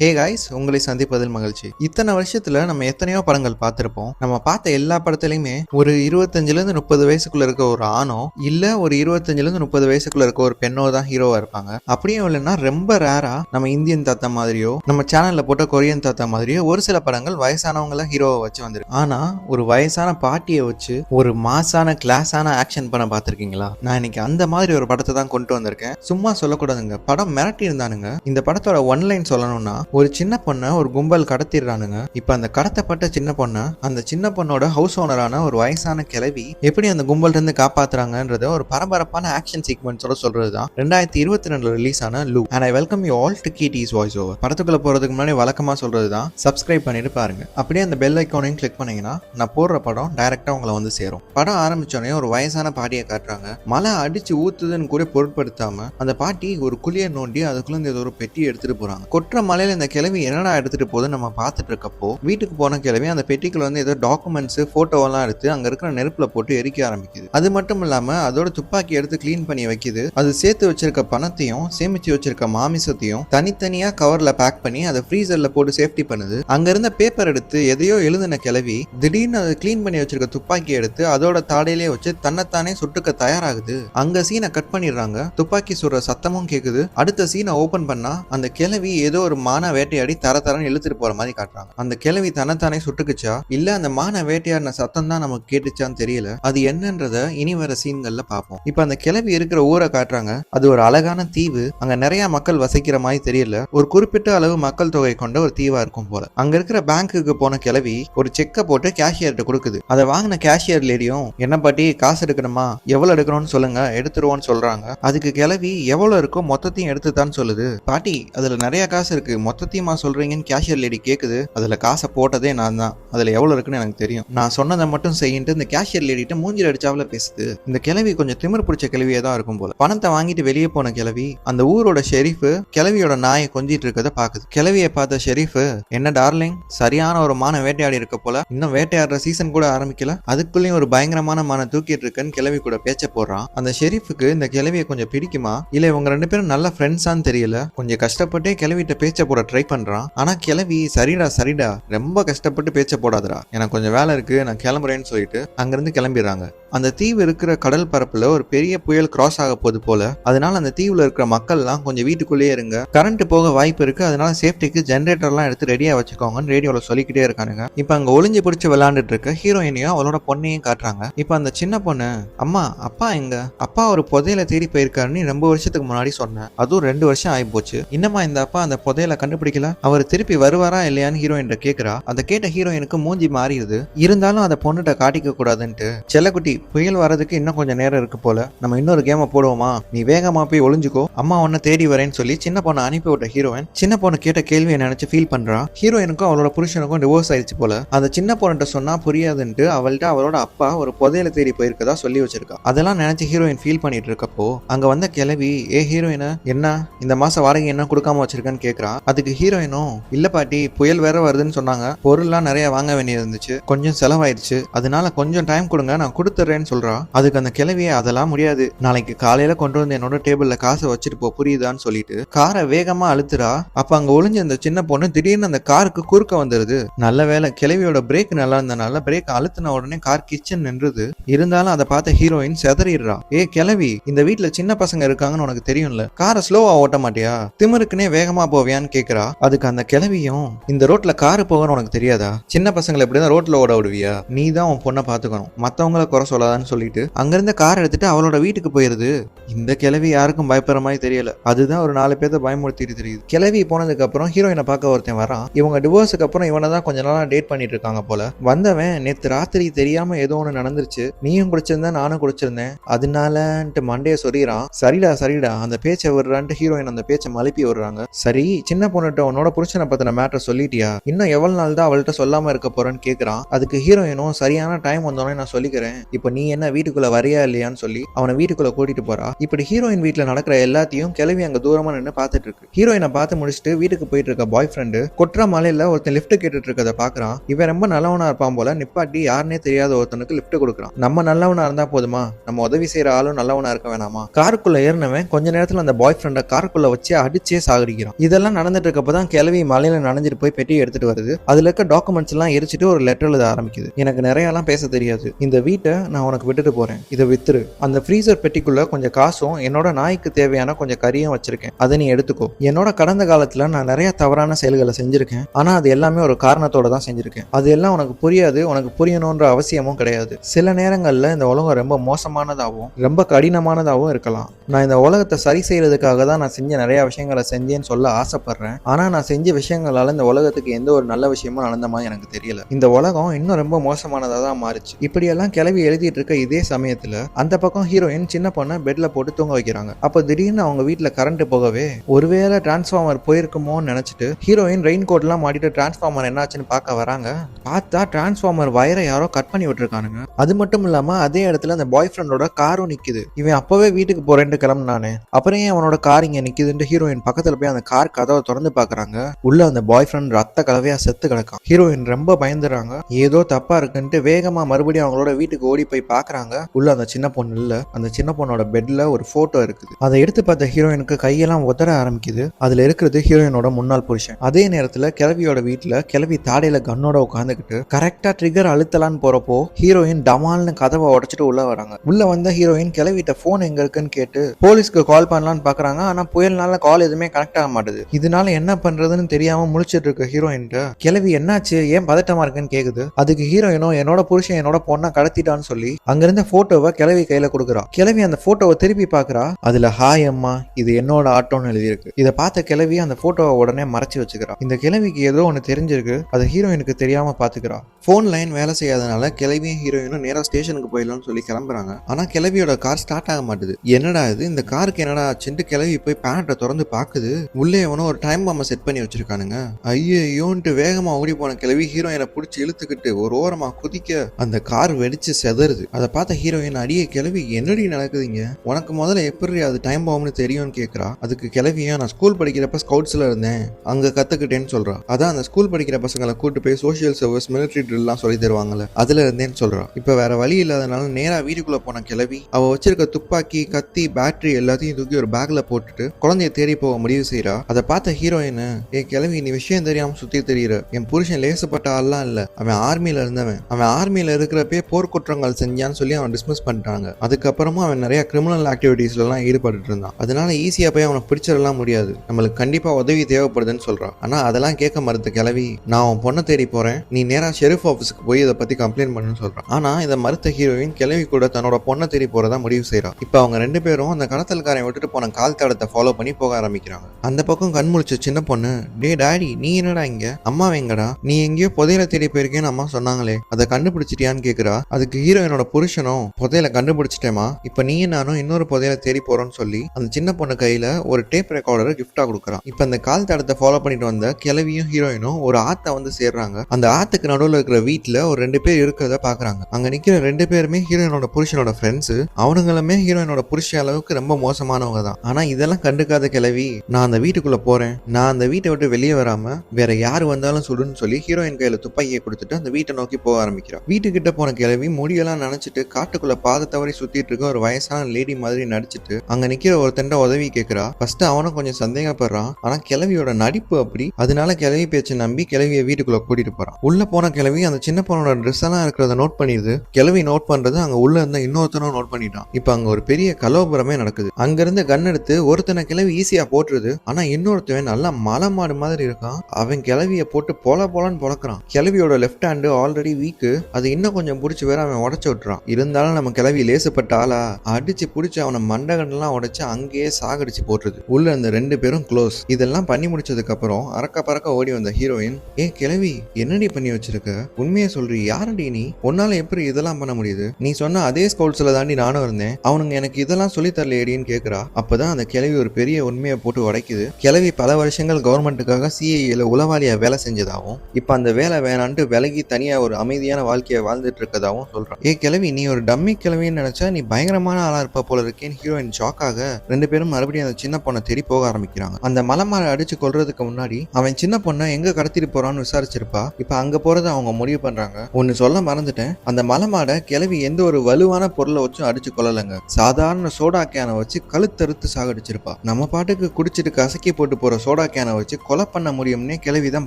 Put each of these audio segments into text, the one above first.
Hey guys உங்களை சந்திப்பதில் மகிழ்ச்சி. இத்தனை வருஷத்துல நம்ம எத்தனையோ படங்கள் பார்த்துருப்போம். நம்ம பார்த்த எல்லா படத்துலையுமே ஒரு இருபத்தஞ்சுல இருந்து முப்பது வயசுக்குள்ள இருக்க ஒரு ஆணோ இல்ல ஒரு இருபத்தஞ்சுல இருந்து முப்பது வயசுக்குள்ள இருக்க ஒரு பெண்ணோ தான் ஹீரோவா இருப்பாங்க. அப்படியும் இல்லைன்னா ரொம்ப ரேரா நம்ம இந்தியன் தாத்தா மாதிரியோ நம்ம சேனல்ல போட்ட கொரியன் தாத்தா மாதிரியோ ஒரு சில படங்கள் வயசானவங்கள ஹீரோவை வச்சு வந்திருக்கு. ஆனா ஒரு வயசான பாட்டியை வச்சு ஒரு மாசான கிளாஸான ஆக்ஷன் படம் பார்த்துருக்கீங்களா? நான் இன்னைக்கு அந்த மாதிரி ஒரு படத்தை தான் கொண்டு வந்திருக்கேன். சும்மா சொல்லக்கூடாதுங்க. படம் மிரட்டி இருந்தானுங்க இந்த படத்தோட ஒன்லைன் சொல்லணும்னா ஒரு சின்ன பொண்ணை ஒரு கும்பல் கடத்திடுறானுங்க. இப்ப அந்த கடத்தப்பட்ட சின்ன பொண்ணை அந்த சின்ன பொண்ணோட ஹவுஸ் ஓனரான ஒரு வயசான கிளவி எப்படி அந்த கும்பல் இருந்து காப்பாத்துறாங்கன்றத ஒரு பரபரப்பான ஆக்ஷன் சீக்வன்ஸோட சொல்றதுதான் ரெண்டாயிரத்தி இருபத்தி ரெண்டுல ரிலீஸ் ஆன Lou and I welcome you all to kit is voice over படத்துக்குள்ள போறதுக்கு முன்னாடி வழக்கமா சொல்றதுதான் சப்ஸ்கிரைப் பண்ணிட்டு பாருங்க. அப்படியே அந்த பெல் ஐக்கானையும் கிளிக் பண்ணீங்கன்னா நான் போடுற படம் டைரக்டா உங்களை வந்து சேரும். படம் ஆரம்பிச்சோடனே ஒரு வயசான பாட்டியை காட்டுறாங்க. மழை அடிச்சு ஊத்துதுன்னு கூட பொருட்படுத்தாம அந்த பாட்டி ஒரு குழியை நோண்டி அதுக்குள்ள இருந்து ஏதோ ஒரு பெட்டி எடுத்துட்டு போறாங்க. கொற்ற மலையில இந்த கிழவி என்னடா எடுத்துட்டு போது நம்ம பார்த்துட்டு இருக்கப்போ வீட்டுக்கு போன கிழவி அந்த பெட்டிக்குள்ள வந்து ஏதோ டாக்குமெண்ட்ஸ் போட்டோவெல்லாம் எடுத்து அங்க இருக்கிற நெருப்புல போட்டு எரிக்க ஆரம்பிக்குது. அது மட்டும் இல்லாம அதோட துப்பாக்கி எடுத்து க்ளீன் பண்ணி வைக்குது. அது சேர்த்து வச்சிருக்க பணத்தையும் சேமிச்சு வச்சிருக்க மாமிசத்தையும் தனித்தனியா கவர்ல பேக் பண்ணி அதை ஃப்ரீசர்ல போட்டு சேஃப்டி பண்ணுது. அங்க இருந்த பேப்பர் எடுத்து எதையோ எழுதின கிழவி திடீர்னு அதை க்ளீன் பண்ணி வச்சிருக்க துப்பாக்கி எடுத்து அதோட தாடையிலே வச்சு தன்னைத்தானே சுட்டுக்க தயாராகுது. அங்க சீனை கட் பண்ணிடுறாங்க. துப்பாக்கி சுடுற சத்தமும் கேக்குது. அடுத்த சீனை ஓபன் பண்ணா அந்த கிழவி ஏதோ ஒரு மான வேட்டையாடி தர தரன்னு இழுத்துட்டு போற மாதிரி காட்டுறாங்க. அந்த கிழவி தன்னைத்தானே சுட்டுக்குச்சா? இல்ல அந்த மான வேட்டையாடின சத்தம் தான் நமக்கு கேட்டுச்சான்னு தெரியல. அது என்னன்றத இனி வர சீன்கள்ல பார்ப்போம் இப்ப அந்த கிழவி இருக்கிற ஊரை காட்டுறாங்க. அது ஒரு அழகான தீவு. அங்க நிறைய மக்கள் வசிக்கிற மாதிரி தெரியல. ஒரு குறிப்பிட்ட அளவு மக்கள் தொகை கொண்ட ஒரு தீவா இருக்கும் போல. அங்க இருக்கிற பேங்க்குக்கு போன கிழவி ஒரு செக்கை போட்டு கேஷியர்கிட்ட கொடுக்குது. அதை வாங்கின கேஷியர் லேடியும் என்ன பாட்டி காசு எடுக்கணுமா? எவ்வளவு எடுக்கணும்னு சொல்லுங்க. எடுத்துருவோம்னு சொல்றாங்க. அதுக்கு கிளவி எவ்வளவு இருக்கோ மொத்தத்தையும் எடுத்துதான் சொல்லுது. பாட்டி அதுல நிறைய காசு இருக்கு. மொத்தத்தையுமா சொல்றீங்கன்னு கேஷியர் லேடி கேக்குது. அதுல காசை போட்டதே நான் தான். அதுல எவ்வளவு இருக்குன்னு எனக்கு தெரியும். நான் சொன்னதை மட்டும் செய்யிட்டு இந்த கேஷியர் லேடிட்ட மூஞ்சில் அடிச்சாவில பேசுது. இந்த கிழவி கொஞ்சம் திமிர் பிடிச்ச கிளவியே தான் இருக்கும் போல. பணத்தை வாங்கிட்டு வெளியே போன கிழவி அந்த ஊரோட ஷெரீஃப் கிளவியோட நாயை கொஞ்சிட்டு இருக்கத பாக்குது. கிளவியை பார்த்த ஷெரீஃப் என்ன டார்லிங் சரியான ஒரு மான வேட்டையாடி இருக்க போல. இன்னும் வேட்டையாடுற சீசன் கூட ஆரம்பிக்கல. அதுக்குள்ளேயும் ஒரு பயங்கரமான மான தூக்கிட்டு இருக்குன்னு கிழவி கூட பேச்ச போடுறான். அந்த ஷெரீஃபுக்கு இந்த கிழவியை கொஞ்சம் பிடிக்குமா? இல்ல இவங்க ரெண்டு பேரும் நல்ல ஃப்ரெண்ட்ஸான்னு தெரியல. கொஞ்சம் கஷ்டப்பட்டே கிளவிட்ட பேச்ச போட ட்ரை பண்றான் ஆனா கிளவி சரிடா சரிடா. ரொம்ப கஷ்டப்பட்டு பேச்ச போடாதடா. எனக்கு கொஞ்சம் வேலை இருக்கு நான் கிளம்புறேன்னு சொல்லிட்டு அங்கிருந்து கிளம்பிடுறாங்க. அந்த தீவு இருக்கிற கடல் பரப்புல ஒரு பெரிய புயல் கிராஸ் ஆக போகுது போல. அதனால அந்த தீவுல இருக்கிற மக்கள்லாம் கொஞ்சம் வீட்டுக்குள்ளேயே இருங்க. கரண்ட் போக வாய்ப்பு இருக்கு. அதனால சேஃப்டிக்கு ஜென்ரேட்டர்லாம் எடுத்து ரெடியா வச்சுக்கோங்கன்னு ரேடியோல சொல்லிக்கிட்டே இருக்கானுங்க. இப்ப அங்க ஒளிஞ்சு பிடிச்சு விளையாண்டுட்டு இருக்க ஹீரோயினையும் அவளோட பொண்ணையும் காட்டுறாங்க. இப்ப அந்த சின்ன பொண்ணு அம்மா அப்பா எங்க? அப்பா ஒரு புதையில தேடி போயிருக்காருன்னு ரொம்ப வருஷத்துக்கு முன்னாடி சொன்னேன் அதுவும் ரெண்டு வருஷம் ஆகி போச்சு இன்னமா இந்த அப்பா அந்த புதையல கண்டுபிடிக்கல அவர் திருப்பி வருவாரா இல்லையான்னு ஹீரோயின் கேக்குறா. அதை கேட்ட ஹீரோயினுக்கு மூஞ்சி மாறிடுது. இருந்தாலும் அதை பொண்ணுகிட்ட காட்டிக்க கூடாதுன்ட்டு. செல்லக்குட்டி புயல் வர்றதுக்கு இன்னும் கொஞ்சம் நேரம் இருக்கு போல. நம்ம இன்னொரு கேமை போடுவோமா? நீ வேகமா போய் ஒளிஞ்சுக்கோ. அம்மா உன்ன தேடி வரேன்னு சொல்லி சின்ன பொண்ணை அனுப்பி விட்ட ஹீரோயின் சின்ன பொண்ணு கேட்ட கேள்வியை நினைச்சு ஃபீல் பண்றா. ஹீரோயினுக்கும் அவளோட புருஷனுக்கும் டிவோர்ஸ் ஆயிடுச்சு போல. அந்த சின்ன பொண்ணுகிட்ட சொன்னா புரியாதுன்ட்டு அவள்கிட்ட அவளோட அப்பா ஒரு புதையில தேடி போயிருக்கதா சொல்லி வச்சிருக்கா. அதெல்லாம் நினைச்சு ஹீரோயின் ஃபீல் பண்ணிட்டு இருக்கப்போ அங்க வந்த கிளவி ஏ ஹீரோயின என்ன? இந்த மாசம் வாடகை என்ன கொடுக்காம வச்சிருக்கேன்னு கேக்குறா. அதுக்கு ஹீரோயினும் இல்ல பாட்டி புயல் வேற வருதுன்னு சொன்னாங்க. பொருள்லாம் நிறைய வாங்க வேண்டியது இருந்துச்சு கொஞ்சம் செலவாயிருச்சு. அதனால கொஞ்சம் டைம் கொடுங்க நான் கொடுத்துட்றேன்னு சொல்றா. அதுக்கு அந்த கிளவியே அதெல்லாம் முடியாது. நாளைக்கு காலையில கொண்டு வந்து என்னோட டேபிள்ல காசை வச்சுட்டு போ புரியுதான்னு சொல்லிட்டு காரை வேகமா அழுத்துறா. அப்ப அங்க ஒளிஞ்ச அந்த சின்ன பொண்ணு திடீர்னு அந்த காருக்கு குறுக்க வந்துருது. நல்ல வேளை கிளவியோட பிரேக் நல்லா இருந்தனால பிரேக் அழுத்தின உடனே கார் கிச்சன் நின்றுது. இருந்தாலும் அதை பார்த்த ஹீரோயின் செதறிடுறா. ஏ கிளவி இந்த வீட்ல சின்ன பசங்க இருக்காங்கன்னு உனக்கு தெரியும்ல? காரை ஸ்லோவா ஓட்ட மாட்டியா? திமிருக்குன்னே வேகமா போவியான்னு கேக்குறா? அதுக்கு அந்த கிளவியும் இந்த ரோட்ல காரு போகணும்னு உனக்கு தெரியாதா? சின்ன பசங்களை எப்படிதான் ரோட்ல ஓட விடுவியா? நீ தான் உன் பொண்ணை பாத்துக்கணும் மத்தவங்களை குறை சொல்லாதான்னு சொல்லிட்டு அங்கிருந்து கார் எடுத்துட்டு அவளோட வீட்டுக்கு போயிருது. இந்த கிளவி யாருக்கும் பயப்படுற மாதிரி தெரியல. அதுதான் ஒரு நாலு பேர்த்த பயமுறுத்திட்டு தெரியுது. கிளவி போனதுக்கு அப்புறம் ஹீரோயினை பார்க்க ஒருத்தன் வரான். இவங்க டிவோர்ஸுக்கு அப்புறம் இவனை தான் கொஞ்ச நாளா டேட் பண்ணிட்டு இருக்காங்க போல. வந்தவன் நேத்து ராத்திரி தெரியாம ஏதோ ஒன்று நடந்துருச்சு. நீயும் குடிச்சிருந்த நானும் குடிச்சிருந்தேன். அதனாலன்ட்டு மண்டைய சொல்லிடுறான் சரிடா சரிடா. அந்த பேச்சை விடுறான்ட்டு ஹீரோயின் அந்த பேச்சை மழுப்பி விடுறாங்க. சரி சின்ன பொண்ணுகிட்ட உன்னோட புருஷனை பத்தின மேட்டர் சொல்லிட்டியா? இன்னும் எவ்வளவு நாள் தான் அவள்கிட்ட சொல்லாம இருக்க போறேன்னு கேக்குறான். அதுக்கு ஹீரோயினும் சரியான டைம் வந்தோடனே நான் சொல்லிக்கிறேன். இப்போ நீ என்ன வீட்டுக்குள்ள வரையா இல்லையான்னு சொல்லி அவனை வீட்டுக்குள்ள கூட்டிட்டு போறா. இப்படி ஹீரோயின் வீட்டுல நடக்கிற எல்லாத்தையும் கிளவி அங்க தூரமா நின்று பார்த்துட்டு இருக்கு. ஹீரோயினை பார்த்து முடிச்சுட்டு வீட்டுக்கு போயிட்டு இருக்க பாய் ஃப்ரெண்டு கொற்ற மலையில ஒருத்தன் லிஃப்ட் கேட்டுட்டு இருக்கதை பாக்குறான் இவன் ரொம்ப நல்லவனா இருப்பான் போல நிப்பாட்டி யாருனே தெரியாத ஒருத்தனுக்கு லிஃப்ட் கொடுக்குறான். நம்ம நல்லவனா இருந்தா போதுமா? நம்ம உதவி செய்யற ஆளும் நல்லவனா இருக்க வேணாமா? காருக்குள்ள ஏறினவன் கொஞ்ச நேரத்துல அந்த பாய் ஃப்ரெண்டை காருக்குள்ள வச்சு அடிச்சே சாகடிக்கிறான். இதெல்லாம் நடந்துட்டு பார்த்துட்டு இருக்கப்ப தான் கிளவி மலையில நனைஞ்சிட்டு போய் பெட்டி எடுத்துட்டு வருது. அதுல இருக்க டாக்குமெண்ட்ஸ் எல்லாம் எரிச்சிட்டு ஒரு லெட்டர் எழுத ஆரம்பிக்குது. எனக்கு நிறையாலாம் பேச தெரியாது. இந்த வீட்டை நான் உனக்கு விட்டுட்டு போறேன். இதை வித்துரு. அந்த ஃப்ரீசர் பெட்டிக்குள்ள கொஞ்சம் காசும் என்னோட நாய்க்கு தேவையான கொஞ்சம் கறியும் வச்சிருக்கேன். அதை நீ எடுத்துக்கோ. என்னோட கடந்த காலத்துல நான் நிறைய தவறான செயல்களை செஞ்சிருக்கேன். ஆனா அது எல்லாமே ஒரு காரணத்தோட தான் செஞ்சிருக்கேன். அது எல்லாம் உனக்கு புரியாது. உனக்கு புரியணுன்ற அவசியமும் கிடையாது. சில நேரங்கள்ல இந்த உலகம் ரொம்ப மோசமானதாகவும் ரொம்ப கடினமானதாகவும் இருக்கலாம். நான் இந்த உலகத்தை சரி செய்யறதுக்காக தான் நான் செஞ்ச நிறைய விஷயங்களை செஞ்சேன்னு சொல்ல ஆசைப்படுறேன். ஆனா நான் செஞ்ச விஷயங்களால இந்த உலகத்துக்கு எந்த ஒரு நல்ல விஷயமும் நடந்த மாதிரி எனக்கு தெரியல. இந்த உலகம் இன்னும் ரொம்ப மோசமானதா தான் மாறுச்சு. இப்படியெல்லாம் கிளவி எழுதிட்டு இருக்க இதே சமயத்துல அந்த பக்கம் ஹீரோயின் சின்ன பொண்ணை பெட்ல போட்டு தூங்க வைக்கிறாங்க. அப்ப திடீர்னு அவங்க வீட்டுல கரண்ட் போகவே ஒருவேளை டிரான்ஸ்ஃபார்மர் போயிருக்குமோன்னு நினைச்சிட்டு ஹீரோயின் ரெயின் கோட்லாம் மாட்டிட்டு டிரான்ஸ்ஃபார்மர் என்னாச்சுன்னு பார்க்க வராங்க. பார்த்தா டிரான்ஸ்ஃபார்மர் வயரை யாரோ கட் பண்ணி விட்டுருக்கானுங்க. அது மட்டும் இல்லாம அதே இடத்துல அந்த பாய் ஃப்ரெண்டோட காரும் நிக்குது. இவன் அப்பவே வீட்டுக்கு போறேன்ட்டு கிளம்புனானே. அப்புறம் ஏன் அவனோட கார் இங்க நிக்குதுன்ட்டு ஹீரோயின் பக்கத்துல போய் அந்த கார் கதவை திறந்து பாக்குறாங்க. உள்ள அந்த பாய் ஃப்ரெண்ட் ரத்த கலவையா செத்து கிடக்கான். ஹீரோயின் ரொம்ப பயந்துறாங்க. ஏதோ தப்பா இருக்குன்ட்டு வேகமா மறுபடியும் அவங்களோட வீட்டுக்கு ஓடி போய் பாக்குறாங்க. உள்ள அந்த சின்ன பொண்ணு இல்ல. அந்த சின்ன பொண்ணோட பெட்ல ஒரு போட்டோ இருக்குது. அதை எடுத்து பார்த்த ஹீரோயினுக்கு கையெல்லாம் உதற ஆரம்பிக்குது. அதுல இருக்கிறது ஹீரோயினோட முன்னாள் புருஷன். அதே நேரத்துல கிளவியோட வீட்டுல கிளவி தாடையில கண்ணோட உட்காந்துக்கிட்டு கரெக்டா ட்ரிகர் அழுத்தலான்னு போறப்போ ஹீரோயின் டமால்னு கதவை உடைச்சிட்டு உள்ள வராங்க. உள்ள வந்த ஹீரோயின் கிளவிட்ட போன் எங்க இருக்குன்னு கேட்டு போலீஸ்க்கு கால் பண்ணலாம்னு பாக்குறாங்க. ஆனா புயல்னால கால் எதுவுமே கனெக்ட் ஆக மாட்டேது. இதனால என்ன பண்றதுன்னு தெரியாம முழிச்சிட்டு இருக்க ஹீரோயின்ட்டு கிளவி என்னாச்சு? ஏன் பதட்டமா இருக்குன்னு கேக்குது. அதுக்கு ஹீரோயினோ என்னோட புருஷன் என்னோட பொண்ணை கடத்திட்டான்னு சொல்லி அங்கிருந்த போட்டோவை கிளவி கையில கொடுக்குறா. கிளவி அந்த போட்டோவை திருப்பி பாக்குறா. அதுல ஹாய் அம்மா இது என்னோட ஆட்டோன்னு எழுதியிருக்கு. இதை பார்த்த கிளவி அந்த போட்டோவை உடனே மறைச்சு வச்சுக்கிறா. இந்த கிளவிக்கு ஏதோ ஒன்று தெரிஞ்சிருக்கு. அது ஹீரோயினுக்கு தெரியாம பாத்துக்கிறா. போன் லைன் வேலை செய்யாதனால கிளவியும் ஹீரோயினும் நேரா ஸ்டேஷனுக்கு போயிடலாம்னு சொல்லி கிளம்புறாங்க. ஆனா கிளவியோட கார் ஸ்டார்ட் ஆக மாட்டுது. என்னடா இது? இந்த காருக்கு என்னடா ஆச்சுன்ட்டு கிளவி போய் பேண்ட்டை திறந்து பாக்குது. உள்ளே எவனோ ஒரு டைம் பாம்பை செட் பண்ணி வச்சிருக்கானுங்க. ஐயோன்ட்டு வேகமா ஓடி போன கிளவி ஹீரோயினை பிடிச்சி இழுத்துக்கிட்டு ஒரு ஓரமா குதிக்க அந்த கார் வெடிச்சு செதறுது. அதை பார்த்த ஹீரோயின் அடியே கிளவி என்னடி நடக்குதுங்க? உனக்கு முதல்ல எப்படி அது டைம் பாம்னு தெரியும்னு கேக்குறா? அதுக்கு கிளவியா நான் ஸ்கூல் படிக்கிறப்ப ஸ்கவுட்ஸ்ல இருந்தேன். அங்க கத்துக்கிட்டேன்னு சொல்றா. அதான் அந்த ஸ்கூல் படிக்கிற பசங்களை கூட்டு போய் சோஷியல் சர்வீஸ் மிலிட்டரி ட்ரில்லாம் சொல்லி தருவாங்கல்ல அதுல இருந்தேன்னு சொல்றா. இப்ப வேற வழி இல்லாதனால நேரா வீட்டுக்குள்ள போன கிளவி அவ வச்சிருக்க துப்பாக்கி கத்தி பேட்டரி எல்லாத்தையும் தூக்கி ஒரு பேக்ல போட்டுட்டு குழந்தைய தேடி போக முடிவு செய்யறா அதை பார்த்த ஹீரோயின் ஏ கிளவி நீ விஷயம் தெரியாம சுத்தி தெரியுற. என் புருஷன் லேசப்பட்ட ஆள்லாம் இல்ல. அவன் ஆர்மியில இருந்தவன். அவன் ஆர்மியில இருக்கிறப்பே போர்க்குற்றங்கள் செஞ்சான்னு சொல்லி அவன் டிஸ்மிஸ் பண்ணிட்டாங்க. அதுக்கப்புறமா அவன் நிறைய கிரிமினல் ஆக்டிவிட்டீஸ்ல எல்லாம் ஈடுபட்டு இருந்தான். அதனால ஈஸியா போய் அவனை பிடிச்சிடலாம் முடியாது. நம்மளுக்கு கண்டிப்பா உதவி தேவைப்படுதுன்னு சொல்றான். ஆனா அதெல்லாம் கேட்க மறுத்த கிளவி நான் உன் பொண்ணை தேடி போறேன். நீ நேரா ஷெரீஃப் ஆஃபீஸ்க்கு போய் இதை பத்தி கம்ப்ளைண்ட் பண்ணுன்னு சொல்றான். ஆனா இதை மறுத்த ஹீரோயின் கிளவி கூட தன்னோட பொண்ணை தேடி போறதா முடிவு செய்யறான் இப்போ அவங்க ரெண்டு பேரும் அந்த கடத்தல்காரன் விட்டுட்டு போன கால் தடத்தை ஃபாலோ பண்ணி போக ஆரம்பிக்கிறாங்க. அந்த பக்கம் கண் முழிச்ச சின்ன பொண்ணு. டே டாடி நீ என்னடா இங்க? அம்மா எங்கடா? நீ எங்கேயோ புதையில தேடி போயிருக்கேன்னு அம்மா சொன்னாங்களே. அதை கண்டுபிடிச்சிட்டியான்னு கேக்குறா? அதுக்கு ஹீரோயினோட புருஷனும் புதையில கண்டுபிடிச்சிட்டேமா இப்ப நீ நானும் இன்னொரு புதையில தேடி போறோம்னு சொல்லி அந்த சின்ன பொண்ணு கையில ஒரு டேப் ரெக்கார்டர் கிஃப்டா கொடுக்குறான் இப்ப அந்த கால் தடத்தை ஃபாலோ பண்ணிட்டு வந்த கிளவியும் ஹீரோயினும் ஒரு ஆத்த வந்து சேர்றாங்க. அந்த ஆத்துக்கு நடுவில் இருக்கிற வீட்டுல ஒரு ரெண்டு பேர் இருக்கிறத பாக்குறாங்க. அங்க நிக்கிற ரெண்டு பேருமே ஹீரோயினோட புருஷனோட ஃப்ரெண்ட்ஸ் அவனுங்களுமே ஹீரோயினோட புருஷன் அளவுக்கு ரொம்ப மோசமானவங்க தான். ஆனா இதெல்லாம் கண்டுக்காத கிளவி நான் அந்த வீட்டுக்குள்ள போறேன். நான் அந்த வீட்டை விட்டு வெளியே வராம வேற யார் வந்தாலும் சுடுன்னு சொல்லி ஹீரோயின் கையில துப்பாக்கியை கொடுத்துட்டு அந்த வீட்டை நோக்கி போக ஆரம்பிக்கிறான் வீட்டுக்கிட்ட போன கிளவி முடியெல்லாம் நினைச்சிட்டு காட்டுக்குள்ள பாத தவறி சுத்திட்டு இருக்க ஒரு வயசான லேடி மாதிரி நடிச்சிட்டு அங்க நிக்கிற ஒருத்தண்ட உதவி கேக்குறா. ஃபர்ஸ்ட் அவனும் கொஞ்சம் சந்தேகப்படுறான். ஆனா கிளவியோட நடிப்பு அப்படி. அதனால கிளவி பேச்சை நம்பி கிழவியை வீட்டுக்குள்ள கூட்டிட்டு போறான். உள்ள போன கிளவி அந்த சின்ன பொண்ணோட ட்ரெஸ் எல்லாம் இருக்கிறத நோட் பண்ணிடுது. கிளவி நோட் பண்றது அங்க உள்ள இருந்த இன்னொருத்தனும் நோட் பண்ணிட்டான். இப்ப அங்க ஒரு பெரிய கலோபரமே நடக்குது. அங்க இருந்து கன் எடுத்து ஒருத்தனை கிளவி ஈஸியா போட்டுருது. ஆனா இன்னொருத்தவன் நல்லா மலை மாடு மாதிரி இருக்கான். அவன் கிளவிய போட்டு பொல போலன்னு பொழக்கிறான் கிளவியோட லெஃப்ட் ஹேண்டு ஆல்ரெடி வீக்கு அது இன்னும் கொஞ்சம் பிடிச்சி வேற அவன் உடச்சு விட்டுறான். இருந்தாலும் நம்ம கிளவி லேசுப்பட்ட ஆளா அடிச்சு பிடிச்சி அவனை மண்டகண்டெல்லாம் உடைச்சு அங்கேயே சாகடிச்சு போட்டுருது. உள்ள அந்த ரெண்டு பேரும் க்ளோஸ் இதெல்லாம் பண்ணி முடிச்சதுக்கு அப்புறம் அறக்க பறக்க ஓடி வந்த ஹீரோயின் ஏ கிளவி என்னடி பண்ணி வச்சிருக்க? உண்மையை சொல்றி யாரடி நீ? உன்னால எப்படி இதெல்லாம் பண்ண முடியுது? நீ சொன்ன அதே ஸ்கவுட்ஸ்ல தாண்டி நானும் இருந்தேன். அவனுங்க எனக்கு இதெல்லாம் சொல்லி தரலையேடின்னு கேக்குறா. அப்பதான் அந்த கிளவி ஒரு பெரிய உண்மையை போட்டு உடைக்குது. கிளவி பல வருஷங்கள் கவர்மெண்ட்டுக்காக சிஐஏல உளவாளியாக வேலை செஞ்சதாகவும் இப்போ அந்த வேலை வேணான்ட்டு விலகி தனியாக ஒரு அமைதியான வாழ்க்கையை வாழ்ந்துட்டு இருக்கதாகவும் சொல்கிறான் ஏ கிழவி நீ ஒரு டம்மி கிளவின்னு நினச்சா நீ பயங்கரமான ஆளாக இருப்ப போல இருக்கேன்னு ஹீரோயின் ஷாக்காக ரெண்டு பேரும் மறுபடியும் அந்த சின்ன பொண்ணை தேடி போக ஆரம்பிக்கிறாங்க. அந்த மலை மாலை அடிச்சு கொள்றதுக்கு முன்னாடி அவன் சின்ன பொண்ணை எங்கே கடத்திட்டு போகிறான்னு விசாரிச்சிருப்பா. இப்போ அங்கே போகிறத அவங்க முடிவு பண்ணுறாங்க ஒன்று சொல்ல மறந்துட்டேன். அந்த மலை மாடை கிளவி எந்த ஒரு வலுவான பொருளை வச்சும் அடிச்சு கொள்ளலைங்க சாதாரண சோடா கேனை வச்சு கழுத்தறுத்து சாகடிச்சிருப்பா. நம்ம பாட்டுக்கு குடிச்சிட்டு கசக்கி போட்டு போகிற சோடா கேனை வச்சு கொலை பண்ண முடியும்னே கிளவி தான்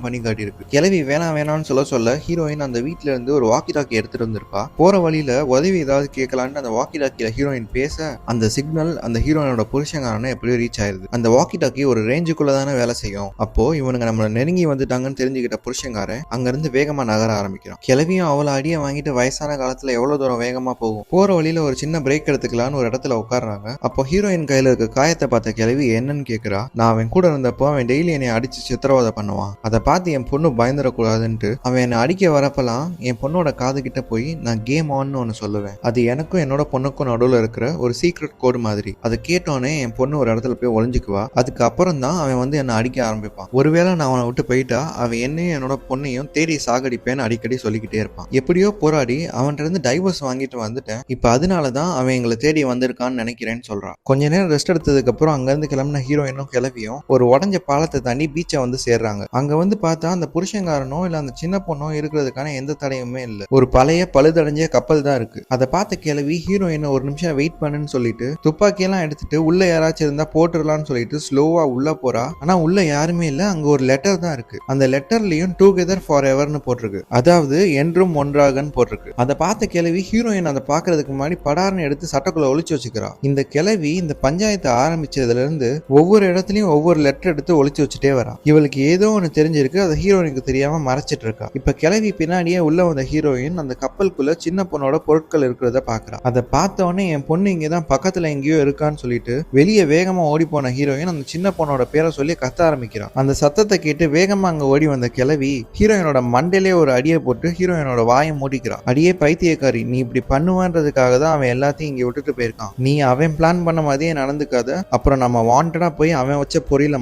பண்ணி காட்டியிருக்கு. கிளவி வேணாம் வேணாம்னு சொல்ல சொல்ல ஹீரோயின் அந்த வீட்டுல இருந்து ஒரு வாக்கி டாக்கி எடுத்துட்டு வந்திருப்பா போற வழியில உதவி ஏதாவது கேட்கலான்னு அந்த வாக்கி டாக்கியில ஹீரோயின் பேச அந்த சிக்னல் அந்த ஹீரோயினோட புருஷங்காரனை எப்படியோ ரீச் ஆயிருது. அந்த வாக்கி டாக்கி ஒரு ரேஞ்சுக்குள்ள தானே வேலை செய்யும். அப்போ இவனுங்க நம்மளை நெருங்கி வந்துட்டாங்கன்னு தெரிஞ்சுக்கிட்ட புருஷங்காரன் அங்கிருந்து வேகமா நகர ஆரம்பிக்கிறான். கிளவியும் அவ்வளவு அடியை வாங்கிட்டு வயசான காலத்துல எவ்வளவு தூரம் வேகமா போகும்? போற வழியில ஒரு சின்ன பிரேக் எடுத்துக்கலான்னு ஒரு இடத்துல உட்கார்றாங்க. அப்போ ஹீரோயின் கையில இருக்க காயத்தை பார்த்த கிளவி என்னன்னு கேக்குறா. நான் அவன் கூட இருந்தப்போ அவன் டெய்லி என்னை அடிச்சு சித்திரவதை பண்ணுவான். அதை பார்த்து என் பொண்ணு பயந்துடக்கூடாதுன்ட்டு அவன் என்னை அடிக்க வரப்பெல்லாம் என் பொண்ணோட காது கிட்ட போய் நான் கேம் ஆன்னு ஒன்று சொல்லுவேன். அது எனக்கும் என்னோட பொண்ணுக்கும் நடுவில் இருக்கிற ஒரு சீக்ரெட் கோடு மாதிரி. அதை கேட்டோன்னே என் பொண்ணு ஒரு இடத்துல போய் ஒளிஞ்சுக்குவா. அதுக்கு அப்புறம் தான் அவன் வந்து என்னை அடிக்க ஆரம்பிப்பான். ஒருவேளை நான் அவனை விட்டு போயிட்டா அவன் என்னையும் என்னோட பொண்ணையும் தேடி சாகடிப்பேன்னு அடிக்கடி சொல்லிக்கிட்டே இருப்பான். எப்படியோ போராடி அவன்கிட்ட இருந்து டைவர்ஸ் வாங்கிட்டு வந்துட்டேன். இப்போ அதனால தான் அவன் எங்களை தேடி வந்திருக்கான்னு நினைக்கிறேன்னு சொல்றான். கொஞ்ச நேரம் ரெஸ்ட் எடுத்ததுக்கு அப்புறம் அங்கிருந்து கிளம்பின ஹீரோயினும் கிளவியும் ஒரு உடஞ்ச பாலத்தை தாண்டி பீச்சை வந்து சேர்றாங்க. அங்க வந்து பார்த்தா அந்த புருஷங்காரனோ இல்ல அந்த சின்ன பொண்ணோ இருக்கிறதுக்கான எந்த தடையுமே இல்லை. ஒரு பழைய பழுதடைஞ்ச கப்பல் தான் இருக்கு. அதை பார்த்த கிளவி ஹீரோயினை ஒரு நிமிஷம் வெயிட் பண்ணுன்னு சொல்லிட்டு துப்பாக்கியெல்லாம் எடுத்துட்டு உள்ள யாராச்சும் இருந்தா போட்டுடலாம்னு சொல்லிட்டு ஸ்லோவா உள்ள போறா. ஆனா உள்ள யாருமே இல்ல அங்க ஒரு லெட்டர் தான் இருக்கு. அந்த லெட்டர்லயும் டூகெதர் ஃபார் எவர்னு போட்டிருக்கு. அதாவது என்றும் ஒன்றாகன்னு போட்டிருக்கு. அதை பார்த்த கிளவி ஹீரோயின் அதை பாக்குறதுக்கு முன்னாடி படார்னு எடுத்து சட்டக்குள்ள ஒழிச்சு வச்சுக்கிறா. இந்த கிளவி இந்த பஞ்சாயத்தை ஆரம்பிச்சதுல இருந்து ஒவ்வொரு இடத்துலயும் ஒவ்வொரு லெட்டர் எடுத்து ஒழிச்சு வச்சுட்டே வரா இவளுக்கு ஏதோ ஒன்று தெரிஞ்சிருக்கு அதை ஹீரோயினுக்கு தெரியாம மறைச்சிட்டு இருக்கா. இப்ப கிளவி பின்னாடியே உள்ள வந்த ஹீரோயின் அந்த கப்பலுக்குள்ள சின்ன பொண்ணோட பொருட்கள் இருக்கிறத பாக்குறா அதை பார்த்த என் பொண்ணு இங்கதான் பக்கத்துல எங்கேயோ இருக்கான்னு சொல்லிட்டு வெளியே வேகமா ஓடி போன ஹீரோயின் அந்த சின்ன பொண்ணோட பேரை சொல்லி கத்த ஆரம்பிக்கிறான். அந்த சத்தத்தை கேட்டு வேகமா அங்க ஓடி வந்த கிளவி ஹீரோயினோட மண்டையிலே ஒரு அடியை போட்டு ஹீரோயினோட வாயை மூடிக்கிறான். அடியே பைத்தியக்காரி நீ இப்படி பண்ணுவான்றதுக்காக தான் அவன் எல்லாத்தையும் இங்க விட்டுட்டு போயிருக்கான். நீ அவன் பிளான் பண்ண மாதிரியே நடந்துக்காத. அப்புறம் நம்ம வாண்டடா போய் அவன் வச்ச பொறியில